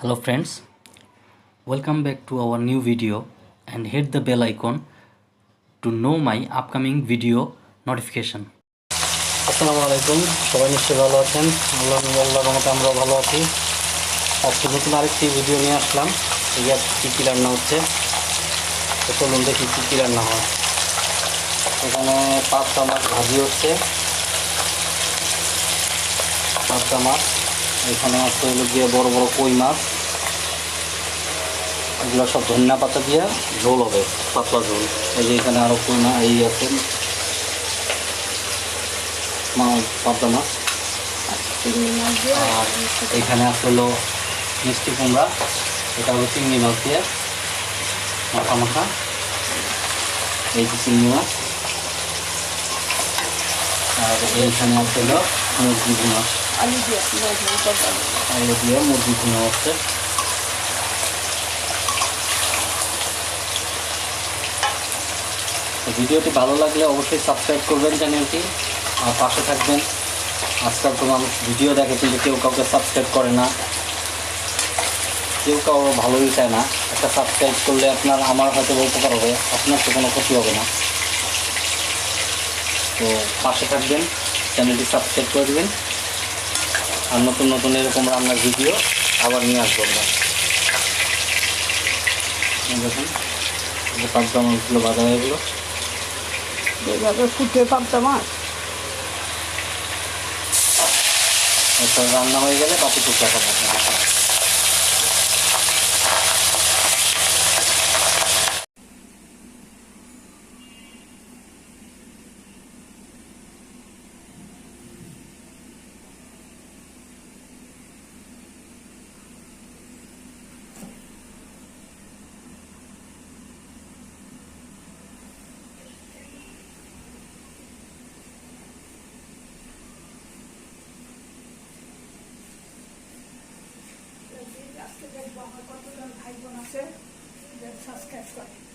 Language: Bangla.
Hello friends, welcome back to our new video and hit the bell icon to know my upcoming video notification. আসসালামু আলাইকুম। সবাই নিশ্চয়ই ভালো আছেন। আল্লাহ আল্লাহ রহমতে আমরাও ভালো আছি। আজকে নতুন আরেকটি ভিডিও নিয়ে আসলাম। এই আজকে কী কী রান্না হচ্ছে তো চলুন দেখি কী কী রান্না হয়। এখানে পাঁচটা মাছ ভাজি হচ্ছে। পাঁচটা মাছ। এখানে আছে হলো গিয়ে বড় বড় কই মাছ। এগুলো সব ধনিয়া পাতা দিয়ে ঝোল হবে পাতলা ঝোল। এই যে এখানে আরও কই মাছ এই আছে। মাছ। পাতলা মাছ আর এখানে আছে হলো মিষ্টি কুমড়া। এটা হলো চিংড়ি মাছ দিয়ে। মাথা মাখা। এই যে চিংড়ি মাছ। আর এইখানে আছে হলো মুরগি ভুনা আলু দিয়ে আলু দিয়ে মুরগি ভুনা হচ্ছে ভিডিওটি ভালো লাগলে অবশ্যই সাবস্ক্রাইব করবেন চ্যানেলটি আর পাশে থাকবেন। আজকাল তো মানুষ ভিডিও দেখে কিন্তু কেউ কাউকে সাবস্ক্রাইব করে না। কেউ কাউ ভালোই চায় না। একটা সাবস্ক্রাইব করলে আপনার আমার হয়তো উপকার হবে আপনার তো কোনো ক্ষতি হবে না। তো পাশে থাকবেন চ্যানেলটি সাবস্ক্রাইব করে দেবেন। আর নতুন নতুন এরকম রান্নার ভিডিও আবার নিয়ে আসব আমরা। দেখুন পাবদা মাছগুলো বাঁধা হয়ে গেলো। এইভাবে ফুটে পাবদা মাছ। রান্না হয়ে গেলে বাকি টুকটা খাব। আমার কতজন ভাই বোন আছে সাবস্ক্রাইব করে।